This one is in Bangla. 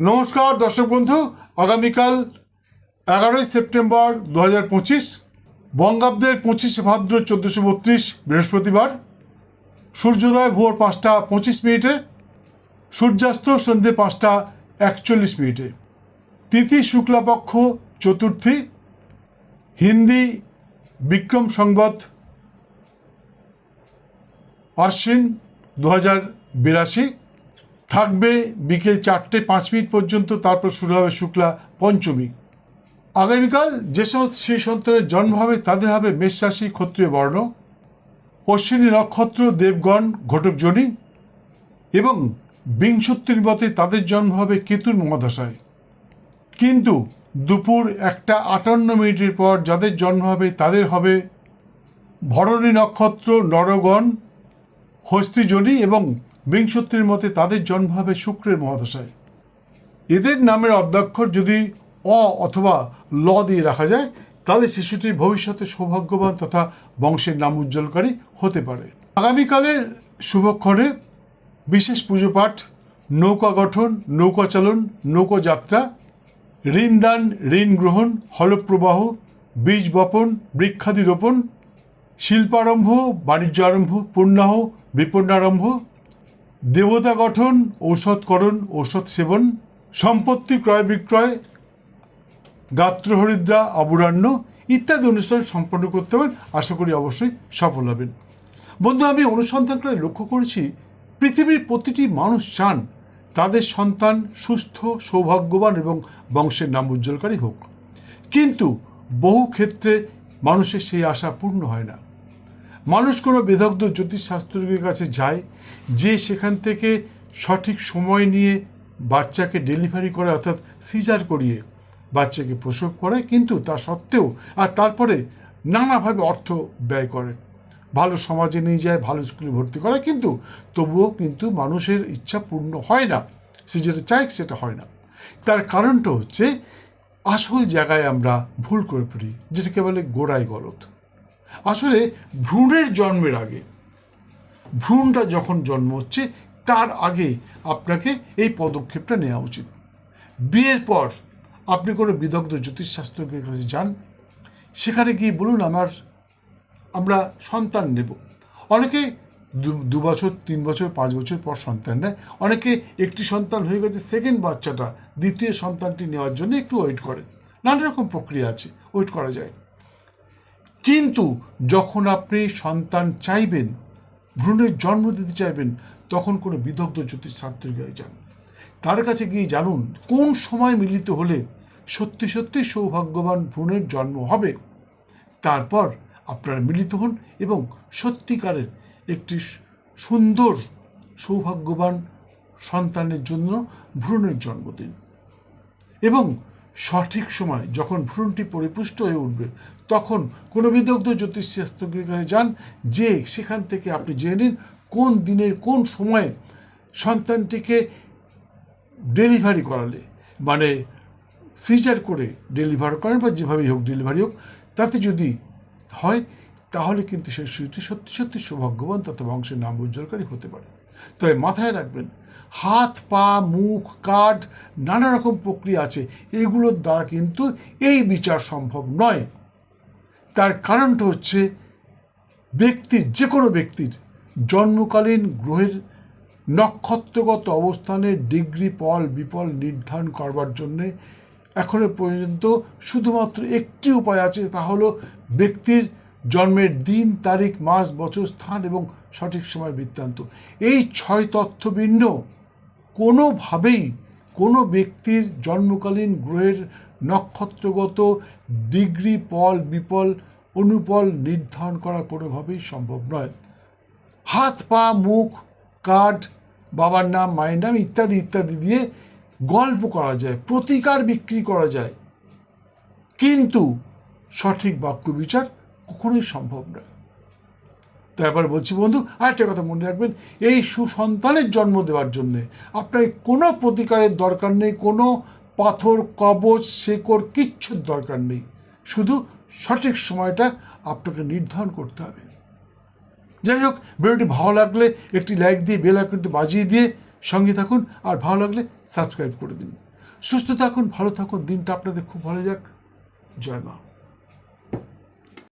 নমস্কার, দর্শক বন্ধু। আগামীকাল এগারোই সেপ্টেম্বর দু হাজার পঁচিশ, বঙ্গাব্দের পঁচিশে ভাদ্র চোদ্দোশো বত্রিশ, বৃহস্পতিবার। সূর্যোদয় ভোর পাঁচটা পঁচিশ মিনিটে, সূর্যাস্ত সন্ধে পাঁচটা একচল্লিশ মিনিটে। তিথি শুক্লাপক্ষ চতুর্থী, হিন্দি বিক্রম সংবাদ আশ্বিন দু হাজার বিরাশি। থাকবে বিকেল চারটে পাঁচ মিনিট পর্যন্ত, তারপর শুরু হবে শুক্লা পঞ্চমী। আগামীকাল যে সমস্ত শ্রী সন্তানের জন্ম হবে, তাদের হবে মেষ রাশি ক্ষত্রিয় বর্ণ অশ্বিনী নক্ষত্র দেবগণ ঘটকজনী এবং বিংশতির মতে তাদের জন্ম হবে কেতুর মহাদশায়। কিন্তু দুপুর একটা আটান্ন মিনিটের পর যাদের জন্ম হবে, তাদের হবে ভরণী নক্ষত্র নরগণ হস্তিজনী এবং বিংশতির মতে তাদের জন্ম হবে শুক্রের মহাদশায়। এদের নামের অধ্যক্ষর যদি অ অথবা ল দিয়ে রাখা যায়, তাহলে শিশুটি ভবিষ্যতে সৌভাগ্যবান তথা বংশের নাম উজ্জ্বলকারী হতে পারে। আগামীকালের শুভক্ষণে বিশেষ পুজো পাঠ, নৌকা গঠন, নৌকা চালন, নৌকা যাত্রা, ঋণদান, ঋণ গ্রহণ, হলপ্রবাহ, বীজ বপন, বৃক্ষাদি রোপণ, শিল্পারম্ভ, বাণিজ্য আরম্ভ, পূর্ণাহ বিপন্নারম্ভ দেবতা গঠন ঔষধকরণ ঔষধ সেবন, সম্পত্তি ক্রয় বিক্রয় গাত্রহরিদ্রা অবরাণ্য ইত্যাদি অনুষ্ঠান সম্পন্ন করতে পারেন আশা করি অবশ্যই সফল হবেন। বন্ধু, আমি অনুসন্ধান করে লক্ষ্য করেছি, পৃথিবীর প্রতিটি মানুষ চান তাদের সন্তান সুস্থ, সৌভাগ্যবান এবং বংশের নাম উজ্জ্বলকারী হোক। কিন্তু বহু ক্ষেত্রে মানুষের সেই আশা পূর্ণ হয় না। মানুষ কোনো বিদগ্ধ জ্যোতিষশাস্ত্রজ্ঞের কাছে যায়, যে সেখান থেকে সঠিক সময় নিয়ে বাচ্চাকে ডেলিভারি করে, অর্থাৎ সিজার করিয়ে বাচ্চাকে প্রসব করায়, কিন্তু তা সত্ত্বেও আর তারপরে নানাভাবে অর্থ ব্যয় করে। ভালো সমাজে নিয়ে যায়, ভালো স্কুলে ভর্তি করায়, কিন্তু তবুও কিন্তু মানুষের ইচ্ছা পূর্ণ হয় না। সে যেটা চায়, সেটা হয় না। তার কারণটা হচ্ছে, আসল জায়গায় আমরা ভুল করে ফেলি, যেটাকে বলে গোড়ায় গলত আসলে ভ্রূণের জন্মের আগে, ভ্রূণটা যখন জন্ম হচ্ছে, তার আগে আপনাকে এই পদক্ষেপটা নেওয়া উচিত। বিয়ের পর আপনি কোনো বিদগ্ধ জ্যোতিষশাস্ত্রজ্ঞের কাছে যান, সেখানে গিয়ে বলুন, আমার, আমরা সন্তান নেব। অনেকে দু বছর, তিন বছর, পাঁচ বছর পর সন্তান নেয়। অনেকে একটি সন্তান হয়ে গেছে সেকেন্ড বাচ্চাটা দ্বিতীয় সন্তানটি নেওয়ার জন্য একটু ওয়েট করে। নানা রকম প্রক্রিয়া আছে ওয়েট করা যায়। কিন্তু যখন আপনি সন্তান চাইবেন, ভ্রূণের জন্ম দিতে চাইবেন, তখন কোনো বিদগ্ধ জ্যোতিষ ছাত্রীকে যান। তার কাছে গিয়ে জানুন, কোন সময় মিলিত হলে সত্যি সত্যি সৌভাগ্যবান ভ্রূণের জন্ম হবে? তারপর আপনারা মিলিত হন এবং সত্যিকারের একটি সুন্দর, সৌভাগ্যবান সন্তানের জন্য ভ্রূণের জন্ম দিন। এবং সঠিক সময় যখন ভ্রূণটি পরিপুষ্ট হয়ে উঠবে, তখন কোনো বিদগ্ধ জ্যোতিষশাস্ত্রজ্ঞের কাছে যান যে সেখান থেকে আপনি জেনে নিন কোন দিনের কোন সময়ে সন্তানটিকে ডেলিভারি করালে মানে সিজার করে ডেলিভার করেন বা যেভাবেই হোক ডেলিভারি হোক, তাতে যদি হয় তাহলে কিন্তু সেই শিশুটি সত্যি সত্যি সৌভাগ্যবান তথা বংশের নাম উজ্জ্বলকারী হতে পারে। তবে মাথায় রাখবেন, হাত, পা, মুখ কাঠ নানা রকম প্রক্রিয়া আছে, এগুলোর দ্বারা কিন্তু এই বিচার সম্ভব নয়। তার কারণটা হচ্ছে, ব্যক্তির যে কোনো ব্যক্তির জন্মকালীন গ্রহের নক্ষত্রগত অবস্থানের ডিগ্রি, পল, বিপল নির্ধারণ করবার জন্যে এখনও পর্যন্ত শুধুমাত্র একটি উপায় আছে, তা হলো ব্যক্তির জন্মের দিন, তারিখ, মাস, বছর, স্থান এবং সঠিক সময় বৃত্তান্ত। এই ছয় তথ্য ভিন্ন কোনোভাবেই কোনো ব্যক্তির জন্মকালীন গ্রহের নক্ষত্রগত ডিগ্রি, পল, বিপল, অনুপল নির্ধারণ করা কোনোভাবেই সম্ভব নয়। হাত, পা, মুখ কাঠ বাবার নাম, মায়ের নাম ইত্যাদি ইত্যাদি দিয়ে গল্প করা যায়, প্রতিকার বিক্রি করা যায়। কিন্তু সঠিক বাক্য বিচার কখনোই সম্ভব নয় তাই আবার বলছি, বন্ধু, আরেকটা কথা মনে রাখবেন, এই সুসন্তানের জন্ম দেওয়ার জন্যে আপনার কোনো প্রতিকারের দরকার নেই, কোনো পাথর, কবচ, শেকড়, কিচ্ছুর দরকার নেই। শুধু সঠিক সময়টা আপনাকে নির্ধারণ করতে হবে। যাই হোক, ভিডিওটি ভালো লাগলে একটি লাইক দিয়ে, বেল আইকনটি বাজিয়ে দিয়ে সঙ্গে থাকুন, আর ভালো লাগলে সাবস্ক্রাইব করে দিন। সুস্থ থাকুন, ভালো থাকুন, দিনটা আপনাদের খুব ভালো যাক। জয় মা।